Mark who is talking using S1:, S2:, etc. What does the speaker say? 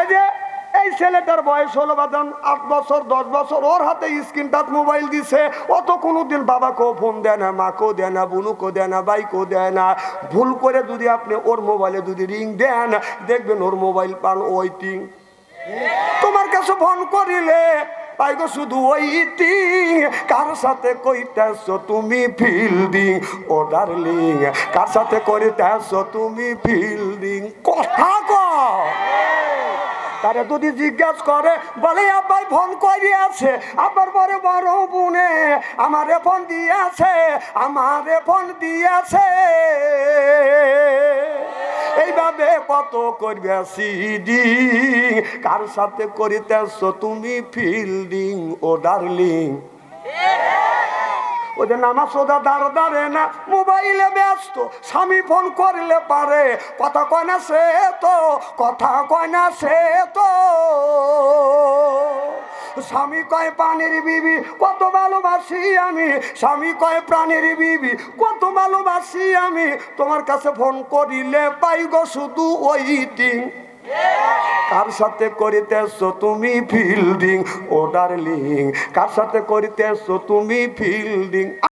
S1: এই যে, এই ছেলেটার বয়স হলো বাদান আট বছর, দশ বছর। ওর হাতে স্ক্রিন টাচ মোবাইল দিছে। অত কোনোদিন বাবাকেও ফোন দেয় না, মাকেও দেয় না, বুনুকেও দেয় না বাইকেও দেয় না। ভুল করে যদি আপনি ওর মোবাইলে যদি রিং দেন, দেখবেন ওর মোবাইল পান ওইটিং তোমার কাছে ফোন করিলে তাই গো, শুধু ওইটিং কার সাথে কইতেছ তুমি ফিল্ডিং? ও ডার্লিং, কার সাথে করিতেছ তুমি ফিল্ডিং? কথা তারা যদি জিজ্ঞাস করে, বলে আব্বাই ফোন করে আছে আবার পরে বড় বোনে, আমারে ফোন দিয়েছে, আমারে ফোন দিয়েছে। এইভাবে কত করবে সিডিং কার সাথে করিতেছ তুমি ফিল্ডিং ও ডার্লিং? ওদের নামা সোদা দাঁড় দাঁড়ে না, মোবাইলে ব্যস্ত, স্বামী ফোন করলে পারে, কথা কয় না সে তো, কথা কয় না সে তো। স্বামী কয় পানির বিবি, কত ভালোবাসি আমি। স্বামী কয়, প্রাণের বিবি, কত ভালোবাসি আমি। তোমার কাছে ফোন করিলে পাই গো শুধু ওইটিং কার সাথে করিতেছো তুমি ফিল্ডিং ও ডার্লিং কার সাথে করিতেছো তুমি ফিল্ডিং